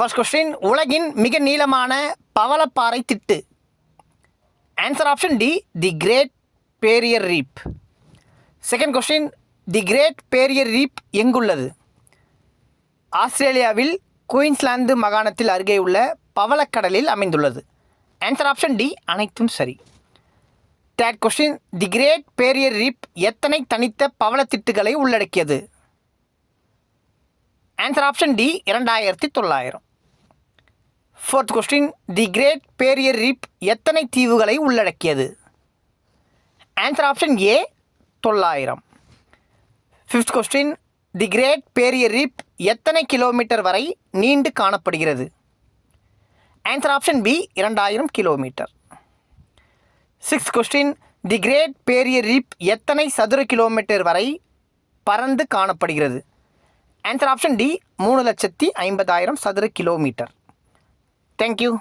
First question உலகின் மிக நீளமான பவளப்பாறை திட்டு. Answer option D the Great Barrier Reef second question the Great Barrier Reef எங்குள்ளது? ஆஸ்திரேலியாவில் குயின்ஸ்லாந்து மாகாணத்தில் அருகே உள்ள பவளக்கடலில் அமைந்துள்ளது. ஆன்சர் ஆப்ஷன் டி அனைத்தும் சரி. Third question the Great Barrier Reef எத்தனை தனித்த பவளத்திட்டுகளை உள்ளடக்கியது? ஆன்சர் ஆப்ஷன் டி இரண்டாயிரத்தி தொள்ளாயிரம். Fourth question the Great Barrier Reef எத்தனை தீவுகளை உள்ளடக்கியது? ஆன்சர் ஆப்ஷன் ஏ தொள்ளாயிரம். Fifth question the Great Barrier Reef எத்தனை கிலோமீட்டர் வரை நீண்டு காணப்படுகிறது? ஆன்சர் ஆப்ஷன் பி இரண்டாயிரம் kilometre sixth question the Great Barrier Reef எத்தனை சதுர கிலோமீட்டர் வரை பறந்து காணப்படுகிறது? ஆன்சர் ஆப்ஷன் டி மூணு லட்சத்தி ஐம்பதாயிரம் சதுர கிலோமீட்டர் Thank you.